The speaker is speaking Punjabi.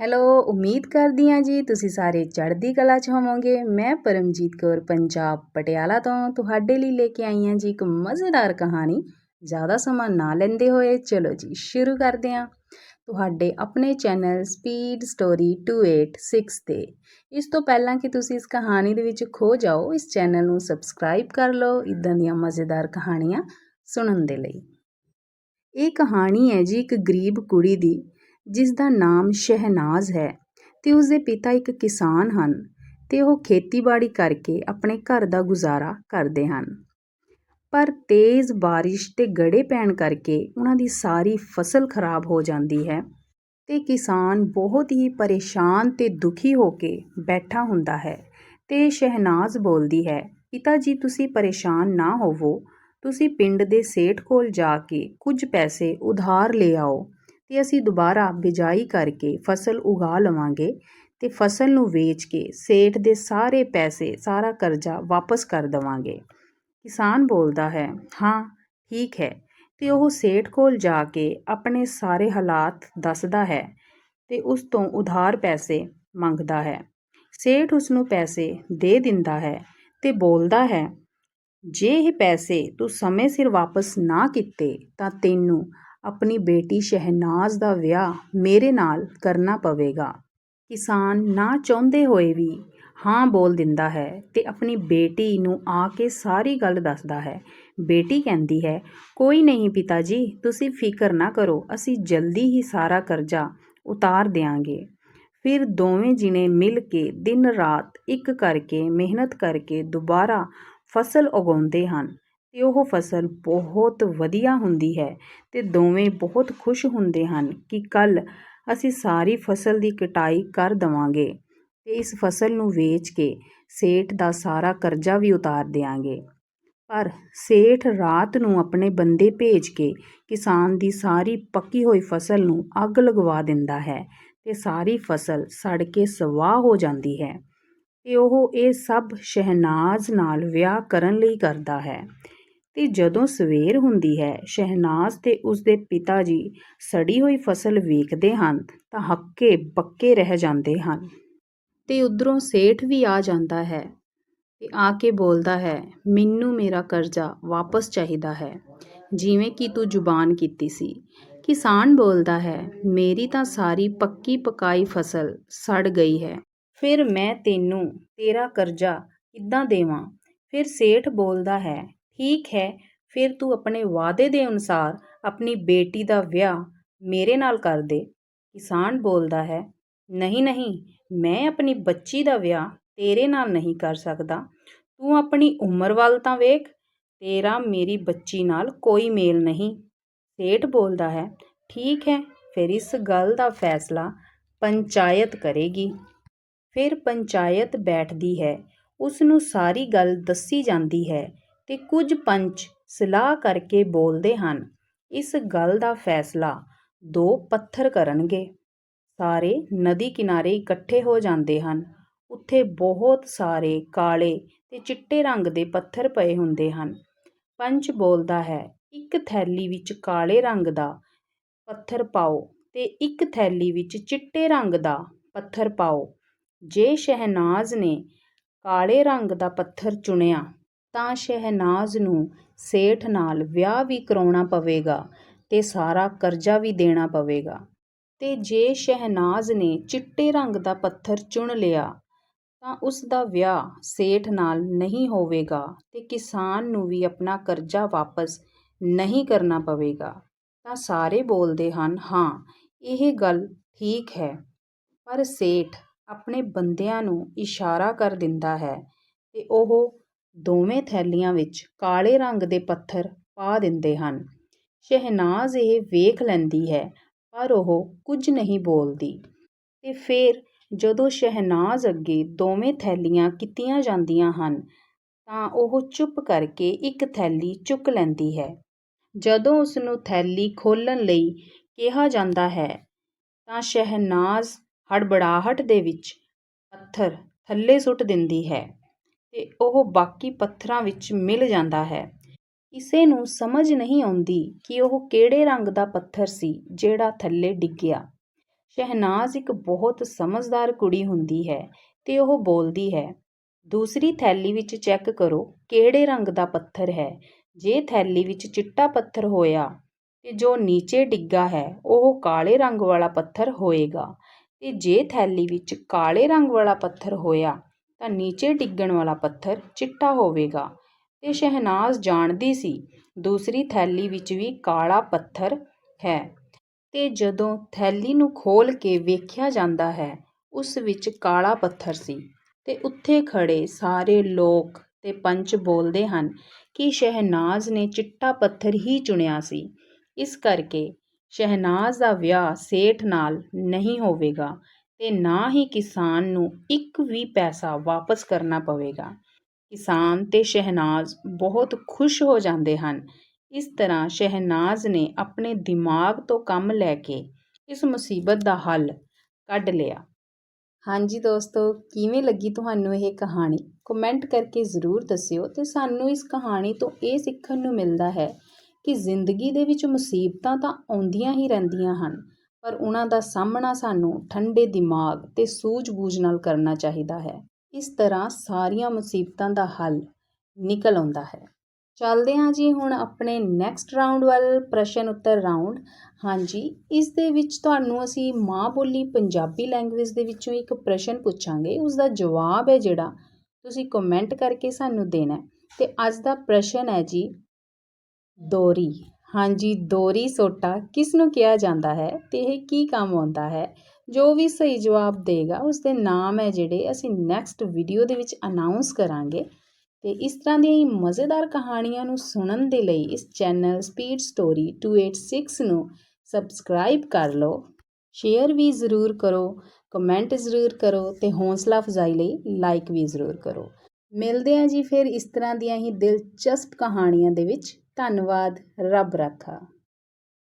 ਹੈਲੋ, ਉਮੀਦ ਕਰਦੀ ਹਾਂ ਜੀ ਤੁਸੀਂ ਸਾਰੇ ਚੜ੍ਹਦੀ ਕਲਾ 'ਚ ਹੋਵੋਗੇ। ਮੈਂ ਪਰਮਜੀਤ ਕੌਰ, ਪੰਜਾਬ, ਪਟਿਆਲਾ ਤੋਂ ਤੁਹਾਡੇ ਲਈ ਲੈ ਕੇ ਆਈ ਹਾਂ ਜੀ ਇੱਕ ਮਜ਼ੇਦਾਰ ਕਹਾਣੀ। ਜ਼ਿਆਦਾ ਸਮਾਂ ਨਾ ਲੈਂਦੇ ਹੋਏ ਚਲੋ ਜੀ, ਸ਼ੁਰੂ ਕਰਦੇ ਹਾਂ। ਤੁਹਾਡੇ ਆਪਣੇ ਚੈਨਲ ਸਪੀਡ ਸਟੋਰੀ 286 ਤੇ। ਇਸ ਤੋਂ ਪਹਿਲਾਂ ਕਿ ਤੁਸੀਂ ਇਸ ਕਹਾਣੀ ਦੇ ਵਿੱਚ ਖੋ ਜਾਓ, ਇਸ ਚੈਨਲ ਨੂੰ ਸਬਸਕ੍ਰਾਈਬ ਕਰ ਲਓ ਇਦਾਂ ਦੀਆਂ ਮਜ਼ੇਦਾਰ ਕਹਾਣੀਆਂ ਸੁਣਨ ਦੇ ਲਈ। ਇਹ ਕਹਾਣੀ ਹੈ ਜੀ ਇੱਕ ਗਰੀਬ ਕੁੜੀ ਦੀ। ਜਿਸ ਦਾ ਨਾਮ ਸ਼ਹਿਨਾਜ਼ ਹੈ ਤੇ ਉਸ ਦੇ ਪਿਤਾ ਇੱਕ ਕਿਸਾਨ ਹਨ ਤੇ ਉਹ ਖੇਤੀਬਾੜੀ ਕਰਕੇ ਆਪਣੇ ਘਰ ਦਾ ਗੁਜ਼ਾਰਾ ਕਰਦੇ ਹਨ। ਪਰ ਤੇਜ਼ ਬਾਰਿਸ਼ ਤੇ ਗੜੇ ਪੈਣ ਕਰਕੇ ਉਹਨਾਂ ਦੀ ਸਾਰੀ ਫਸਲ ਖਰਾਬ ਹੋ ਜਾਂਦੀ ਹੈ ਤੇ ਕਿਸਾਨ ਬਹੁਤ ਹੀ ਪਰੇਸ਼ਾਨ ਤੇ ਦੁਖੀ ਹੋ ਕੇ ਬੈਠਾ ਹੁੰਦਾ ਹੈ ਤੇ ਸ਼ਹਿਨਾਜ਼ ਬੋਲਦੀ ਹੈ, ਪਿਤਾ ਜੀ, ਤੁਸੀਂ ਪਰੇਸ਼ਾਨ ਨਾ ਹੋਵੋ। ਤੁਸੀਂ ਪਿੰਡ ਦੇ ਸੇਠ ਕੋਲ ਜਾ ਕੇ ਕੁਝ ਪੈਸੇ ਉਧਾਰ ਲੈ ਆਓ। ਅਤੇ ਅਸੀਂ ਦੁਬਾਰਾ ਬਿਜਾਈ ਕਰਕੇ ਫਸਲ ਉਗਾ ਲਵਾਂਗੇ ਅਤੇ ਫਸਲ ਨੂੰ ਵੇਚ ਕੇ ਸੇਠ ਦੇ ਸਾਰੇ ਪੈਸੇ, ਸਾਰਾ ਕਰਜ਼ਾ ਵਾਪਸ ਕਰ ਦੇਵਾਂਗੇ। ਕਿਸਾਨ ਬੋਲਦਾ ਹੈ, ਹਾਂ, ਠੀਕ ਹੈ। ਅਤੇ ਉਹ ਸੇਠ ਕੋਲ ਜਾ ਕੇ ਆਪਣੇ ਸਾਰੇ ਹਾਲਾਤ ਦੱਸਦਾ ਹੈ ਅਤੇ ਉਸ ਤੋਂ ਉਧਾਰ ਪੈਸੇ ਮੰਗਦਾ ਹੈ। ਸੇਠ ਉਸ ਨੂੰ ਪੈਸੇ ਦੇ ਦਿੰਦਾ ਹੈ ਅਤੇ ਬੋਲਦਾ ਹੈ, ਜੇ ਇਹ ਪੈਸੇ ਤੂੰ ਸਮੇਂ ਸਿਰ ਵਾਪਸ ਨਾ ਕੀਤੇ ਤਾਂ ਤੈਨੂੰ ਆਪਣੀ ਬੇਟੀ ਸ਼ਹਿਨਾਜ਼ ਦਾ ਵਿਆਹ ਮੇਰੇ ਨਾਲ ਕਰਨਾ ਪਵੇਗਾ। ਕਿਸਾਨ ਨਾ ਚਾਹੁੰਦੇ ਹੋਏ ਵੀ ਹਾਂ ਬੋਲ ਦਿੰਦਾ ਹੈ ਤੇ ਆਪਣੀ ਬੇਟੀ ਨੂੰ ਆ ਕੇ ਸਾਰੀ ਗੱਲ ਦੱਸਦਾ ਹੈ। ਬੇਟੀ ਕਹਿੰਦੀ ਹੈ, ਕੋਈ ਨਹੀਂ ਪਿਤਾ ਜੀ ਤੁਸੀਂ ਫਿਕਰ ਨਾ ਕਰੋ, ਅਸੀਂ ਜਲਦੀ ਹੀ ਸਾਰਾ ਕਰਜ਼ਾ ਉਤਾਰ ਦੇਾਂਗੇ ਫਿਰ ਦੋਵੇਂ ਜਿਨੇ ਮਿਲ ਕੇ ਦਿਨ ਰਾਤ ਇੱਕ ਕਰਕੇ ਮਿਹਨਤ ਕਰਕੇ ਦੁਬਾਰਾ ਫਸਲ ਉਗਾਉਂਦੇ ਹਨ। ਤੇ ਉਹ ਫਸਲ ਬਹੁਤ ਵਧੀਆ ਹੁੰਦੀ ਹੈ ਅਤੇ ਦੋਵੇਂ ਬਹੁਤ ਖੁਸ਼ ਹੁੰਦੇ ਹਨ ਕਿ ਕੱਲ੍ਹ ਅਸੀਂ ਸਾਰੀ ਫਸਲ ਦੀ ਕਟਾਈ ਕਰ ਦੇਵਾਂਗੇ ਅਤੇ ਇਸ ਫਸਲ ਨੂੰ ਵੇਚ ਕੇ ਸੇਠ ਦਾ ਸਾਰਾ ਕਰਜ਼ਾ ਵੀ ਉਤਾਰ ਦਿਆਂਗੇ। ਪਰ ਸੇਠ ਰਾਤ ਨੂੰ ਆਪਣੇ ਬੰਦੇ ਭੇਜ ਕੇ ਕਿਸਾਨ ਦੀ ਸਾਰੀ ਪੱਕੀ ਹੋਈ ਫਸਲ ਨੂੰ ਅੱਗ ਲਗਵਾ ਦਿੰਦਾ ਹੈ ਅਤੇ ਸਾਰੀ ਫਸਲ ਸੜ ਕੇ ਸਵਾਹ ਹੋ ਜਾਂਦੀ ਹੈ ਅਤੇ ਉਹ ਇਹ ਸਭ ਸ਼ਹਿਨਾਜ਼ ਨਾਲ ਵਿਆਹ ਕਰਨ ਲਈ ਕਰਦਾ ਹੈ। ਤੇ ਜਦੋਂ ਸਵੇਰ ਹੁੰਦੀ ਹੈ, ਸ਼ਹਿਨਾਜ਼ ਤੇ ਉਸਦੇ ਪਿਤਾ ਜੀ ਸੜੀ ਹੋਈ ਫਸਲ ਵੇਖਦੇ ਹਨ ਤਾਂ ਹੱਕੇ ਬੱਕੇ ਰਹਿ ਜਾਂਦੇ ਹਨ। ਤੇ ਉਧਰੋਂ ਸੇਠ ਵੀ ਆ ਜਾਂਦਾ ਹੈ ਤੇ ਆ ਕੇ ਬੋਲਦਾ ਹੈ, ਮੈਨੂੰ ਮੇਰਾ ਕਰਜ਼ਾ ਵਾਪਸ ਚਾਹੀਦਾ ਹੈ। ਜਿਵੇਂ ਕਿ ਤੂੰ ਜ਼ੁਬਾਨ ਕੀਤੀ ਸੀ। ਕਿਸਾਨ ਬੋਲਦਾ ਹੈ, ਮੇਰੀ ਤਾਂ ਸਾਰੀ ਪੱਕੀ ਪਕਾਈ ਫਸਲ ਸੜ ਗਈ ਹੈ। ਫਿਰ ਮੈਂ ਤੈਨੂੰ ਤੇਰਾ ਕਰਜ਼ਾ ਕਿੱਦਾਂ ਦੇਵਾਂ? ਫਿਰ ਸੇਠ ਬੋਲਦਾ ਹੈ ਠੀਕ ਹੈ, ਫਿਰ ਤੂੰ ਆਪਣੇ ਵਾਅਦੇ ਦੇ ਅਨੁਸਾਰ ਆਪਣੀ ਬੇਟੀ ਦਾ ਵਿਆਹ ਮੇਰੇ ਨਾਲ ਕਰ ਦੇ। ਕਿਸਾਨ ਬੋਲਦਾ ਹੈ, ਨਹੀਂ ਨਹੀਂ, ਮੈਂ ਆਪਣੀ ਬੱਚੀ ਦਾ ਵਿਆਹ ਤੇਰੇ ਨਾਲ ਨਹੀਂ ਕਰ ਸਕਦਾ। ਤੂੰ ਆਪਣੀ ਉਮਰ ਵੱਲ ਤਾਂ ਵੇਖ, ਤੇਰਾ ਮੇਰੀ ਬੱਚੀ ਨਾਲ ਕੋਈ ਮੇਲ ਨਹੀਂ। ਸੇਠ ਬੋਲਦਾ ਹੈ, ਠੀਕ ਹੈ, ਫਿਰ ਇਸ ਗੱਲ ਦਾ ਫੈਸਲਾ ਪੰਚਾਇਤ ਕਰੇਗੀ। ਫਿਰ ਪੰਚਾਇਤ ਬੈਠਦੀ ਹੈ ਉਸ ਨੂੰ ਸਾਰੀ ਗੱਲ ਦੱਸੀ ਜਾਂਦੀ ਹੈ ਅਤੇ ਕੁਝ ਪੰਚ ਸਲਾਹ ਕਰਕੇ ਬੋਲਦੇ ਹਨ, ਇਸ ਗੱਲ ਦਾ ਫੈਸਲਾ ਦੋ ਪੱਥਰ ਕਰਨਗੇ। ਸਾਰੇ ਨਦੀ ਕਿਨਾਰੇ ਇਕੱਠੇ ਹੋ ਜਾਂਦੇ ਹਨ। ਉੱਥੇ ਬਹੁਤ ਸਾਰੇ ਕਾਲੇ ਤੇ ਚਿੱਟੇ ਰੰਗ ਦੇ ਪੱਥਰ ਪਏ ਹੁੰਦੇ ਹਨ। ਪੰਚ ਬੋਲਦਾ ਹੈ, ਇੱਕ ਥੈਲੀ ਵਿੱਚ ਕਾਲੇ ਰੰਗ ਦਾ ਪੱਥਰ ਪਾਓ ਤੇ ਇੱਕ ਥੈਲੀ ਵਿੱਚ ਚਿੱਟੇ ਰੰਗ ਦਾ ਪੱਥਰ ਪਾਓ। ਜੇ ਸ਼ਹਿਨਾਜ਼ ਨੇ ਕਾਲੇ ਰੰਗ ਦਾ ਪੱਥਰ ਚੁਣਿਆ ਤਾਂ ਸ਼ਹਿਨਾਜ਼ ਨੂੰ ਸੇਠ ਨਾਲ ਵਿਆਹ ਵੀ ਕਰਾਉਣਾ ਪਵੇਗਾ ਤੇ ਸਾਰਾ ਕਰਜ਼ਾ ਵੀ ਦੇਣਾ ਪਵੇਗਾ। ਤੇ ਜੇ ਸ਼ਹਿਨਾਜ਼ ਨੇ ਚਿੱਟੇ ਰੰਗ ਦਾ ਪੱਥਰ ਚੁਣ ਲਿਆ, ਤਾਂ ਉਸ ਦਾ ਵਿਆਹ ਸੇਠ ਨਾਲ ਨਹੀਂ ਹੋਵੇਗਾ ਤੇ ਕਿਸਾਨ ਨੂੰ ਵੀ ਆਪਣਾ ਕਰਜ਼ਾ ਵਾਪਸ ਨਹੀਂ ਕਰਨਾ ਪਵੇਗਾ। ਤਾਂ ਸਾਰੇ ਬੋਲਦੇ ਹਨ, ਹਾਂ, ਇਹ ਗੱਲ ਠੀਕ ਹੈ, ਪਰ ਸੇਠ ਆਪਣੇ ਬੰਦਿਆਂ ਨੂੰ ਇਸ਼ਾਰਾ ਕਰ ਦਿੰਦਾ ਹੈ ਤੇ ਉਹ ਦੋਵੇਂ ਥੈਲੀਆਂ ਵਿੱਚ ਕਾਲੇ ਰੰਗ ਦੇ ਪੱਥਰ ਪਾ ਦਿੰਦੇ ਹਨ। ਸ਼ਹਿਨਾਜ਼ ਇਹ ਵੇਖ ਲੈਂਦੀ ਹੈ, ਪਰ ਉਹ ਕੁਝ ਨਹੀਂ ਬੋਲਦੀ। ਤੇ ਫਿਰ ਜਦੋਂ ਸ਼ਹਿਨਾਜ਼ ਅੱਗੇ ਦੋਵੇਂ ਥੈਲੀਆਂ ਕੀਤੀਆਂ ਜਾਂਦੀਆਂ ਹਨ, ਤਾਂ ਉਹ ਚੁੱਪ ਕਰਕੇ ਇੱਕ ਥੈਲੀ ਚੁੱਕ ਲੈਂਦੀ ਹੈ। ਜਦੋਂ ਉਸ ਨੂੰ ਥੈਲੀ ਖੋਲਣ ਲਈ ਕਿਹਾ ਜਾਂਦਾ ਹੈ, ਤਾਂ ਸ਼ਹਿਨਾਜ਼ ਹੜਬੜਾਹਟ ਦੇ ਵਿੱਚ ਪੱਥਰ ਥੱਲੇ ਸੁੱਟ ਦਿੰਦੀ ਹੈ। ਅਤੇ ਉਹ ਬਾਕੀ ਪੱਥਰਾਂ ਵਿੱਚ ਮਿਲ ਜਾਂਦਾ ਹੈ। ਕਿਸੇ ਨੂੰ ਸਮਝ ਨਹੀਂ ਆਉਂਦੀ ਕਿ ਉਹ ਕਿਹੜੇ ਰੰਗ ਦਾ ਪੱਥਰ ਸੀ ਜਿਹੜਾ ਥੱਲੇ ਡਿੱਗਿਆ। ਸ਼ਹਿਨਾਜ਼ ਇੱਕ ਬਹੁਤ ਸਮਝਦਾਰ ਕੁੜੀ ਹੁੰਦੀ ਹੈ ਅਤੇ ਉਹ ਬੋਲਦੀ ਹੈ, ਦੂਸਰੀ ਥੈਲੀ ਵਿੱਚ ਚੈੱਕ ਕਰੋ ਕਿਹੜੇ ਰੰਗ ਦਾ ਪੱਥਰ ਹੈ। ਜੇ ਥੈਲੀ ਵਿੱਚ ਚਿੱਟਾ ਪੱਥਰ ਹੋਇਆ ਤੇ ਜੋ ਨੀਚੇ ਡਿੱਗਾ ਹੈ, ਉਹ ਕਾਲੇ ਰੰਗ ਵਾਲਾ ਪੱਥਰ ਹੋਏਗਾ ਤੇ ਜੇ ਥੈਲੀ ਵਿੱਚ ਕਾਲੇ ਰੰਗ ਵਾਲਾ ਪੱਥਰ ਹੋਇਆ ਤਾਂ ਨੀਚੇ ਡਿੱਗਣ ਵਾਲਾ ਪੱਥਰ ਚਿੱਟਾ ਹੋਵੇਗਾ। ਤੇ ਸ਼ਹਿਨਾਜ਼ ਜਾਣਦੀ ਸੀ, ਦੂਸਰੀ ਥੈਲੀ ਵਿੱਚ ਵੀ ਕਾਲਾ ਪੱਥਰ ਹੈ। ਤੇ ਜਦੋਂ ਥੈਲੀ ਨੂੰ ਖੋਲ ਕੇ ਵੇਖਿਆ ਜਾਂਦਾ ਹੈ, ਉਸ ਵਿੱਚ ਕਾਲਾ ਪੱਥਰ ਸੀ। ਤੇ ਉੱਥੇ ਖੜੇ ਸਾਰੇ ਲੋਕ ਤੇ ਪੰਚ ਬੋਲਦੇ ਹਨ ਕਿ ਸ਼ਹਿਨਾਜ਼ ਨੇ ਚਿੱਟਾ ਪੱਥਰ ਹੀ ਚੁਣਿਆ ਸੀ। ਇਸ ਕਰਕੇ ਸ਼ਹਿਨਾਜ਼ ਦਾ ਵਿਆਹ ਸੇਠ ਨਾਲ ਨਹੀਂ ਹੋਵੇਗਾ। ਤੇ ਨਾ ਹੀ ਕਿਸਾਨ ਨੂੰ ਇੱਕ ਵੀ ਪੈਸਾ ਵਾਪਸ ਕਰਨਾ ਪਵੇਗਾ। ਕਿਸਾਨ ਅਤੇ ਸ਼ਹਿਨਾਜ਼ ਬਹੁਤ ਖੁਸ਼ ਹੋ ਜਾਂਦੇ ਹਨ। ਇਸ ਤਰ੍ਹਾਂ ਸ਼ਹਿਨਾਜ਼ ਨੇ ਆਪਣੇ ਦਿਮਾਗ ਤੋਂ ਕੰਮ ਲੈ ਕੇ ਇਸ ਮੁਸੀਬਤ ਦਾ ਹੱਲ ਕੱਢ ਲਿਆ। ਹਾਂਜੀ ਦੋਸਤੋ, ਕਿਵੇਂ ਲੱਗੀ ਤੁਹਾਨੂੰ ਇਹ ਕਹਾਣੀ? ਕਮੈਂਟ ਕਰਕੇ ਜ਼ਰੂਰ ਦੱਸਿਓ ਤੇ ਸਾਨੂੰ ਇਸ ਕਹਾਣੀ ਤੋਂ ਇਹ ਸਿੱਖਣ ਨੂੰ ਮਿਲਦਾ ਹੈ ਕਿ ਜ਼ਿੰਦਗੀ ਦੇ ਵਿੱਚ ਮੁਸੀਬਤਾਂ ਤਾਂ ਆਉਂਦੀਆਂ ਹੀ ਰਹਿੰਦੀਆਂ ਹਨ ਪਰ ਉਹਨਾਂ ਦਾ ਸਾਹਮਣਾ ਸਾਨੂੰ ਠੰਡੇ ਦਿਮਾਗ ਤੇ ਸੂਝ-ਬੂਝ ਨਾਲ ਕਰਨਾ ਚਾਹੀਦਾ ਹੈ। ਇਸ ਤਰ੍ਹਾਂ ਸਾਰੀਆਂ ਮੁਸੀਬਤਾਂ ਦਾ ਹੱਲ ਨਿਕਲ ਆਉਂਦਾ ਹੈ। ਚੱਲਦੇ ਹਾਂ ਜੀ ਹੁਣ ਆਪਣੇ ਨੈਕਸਟ ਰਾਉਂਡ ਵੱਲ, ਪ੍ਰਸ਼ਨ ਉੱਤਰ ਰਾਉਂਡ ਹਾਂਜੀ ਇਸ ਦੇ ਵਿੱਚ ਤੁਹਾਨੂੰ ਅਸੀਂ ਮਾਂ ਬੋਲੀ ਪੰਜਾਬੀ ਲੈਂਗੁਏਜ ਦੇ ਵਿੱਚੋਂ ਇੱਕ ਪ੍ਰਸ਼ਨ ਪੁੱਛਾਂਗੇ। ਉਸ ਦਾ ਜਵਾਬ ਹੈ ਜਿਹੜਾ ਤੁਸੀਂ ਕਮੈਂਟ ਕਰਕੇ ਸਾਨੂੰ ਦੇਣਾ ਤੇ ਅੱਜ ਦਾ ਪ੍ਰਸ਼ਨ ਹੈ ਜੀ, ਦੋਰੀ। ਹਾਂਜੀ, ਦੋਰੀ ਸੋਟਾ ਕਿਸ ਨੂੰ ਕਿਹਾ ਜਾਂਦਾ ਹੈ ਤੇ ਇਹ ਕੀ ਕੰਮ ਆਉਂਦਾ ਹੈ? ਜੋ ਵੀ ਸਹੀ ਜਵਾਬ ਦੇਗਾ ਉਸ ਦੇ ਨਾਮ ਹੈ ਜਿਹੜੇ ਅਸੀਂ ਨੈਕਸਟ ਵੀਡੀਓ ਦੇ ਵਿੱਚ ਅਨਾਉਂਸ ਕਰਾਂਗੇ। ਤੇ ਇਸ ਤਰ੍ਹਾਂ ਦੀਆਂ ਹੀ ਮਜ਼ੇਦਾਰ ਕਹਾਣੀਆਂ ਨੂੰ ਸੁਣਨ ਦੇ ਲਈ ਇਸ ਚੈਨਲ ਸਪੀਡ ਸਟੋਰੀ 286 ਨੂੰ ਸਬਸਕ੍ਰਾਈਬ ਕਰ ਲਓ। ਸ਼ੇਅਰ ਵੀ ਜ਼ਰੂਰ ਕਰੋ ਕਮੈਂਟ ਜ਼ਰੂਰ ਕਰੋ ਤੇ ਹੌਸਲਾ ਅਫਜ਼ਾਈ ਲਈ ਲਾਈਕ ਵੀ ਜ਼ਰੂਰ ਕਰੋ। ਮਿਲਦੇ ਹਾਂ ਜੀ ਫਿਰ ਇਸ ਤਰ੍ਹਾਂ ਦੀਆਂ ਹੀ ਦਿਲਚਸਪ ਕਹਾਣੀਆਂ ਦੇ ਵਿੱਚ। ਧੰਨਵਾਦ ਰੱਬ ਰਾਖਾ।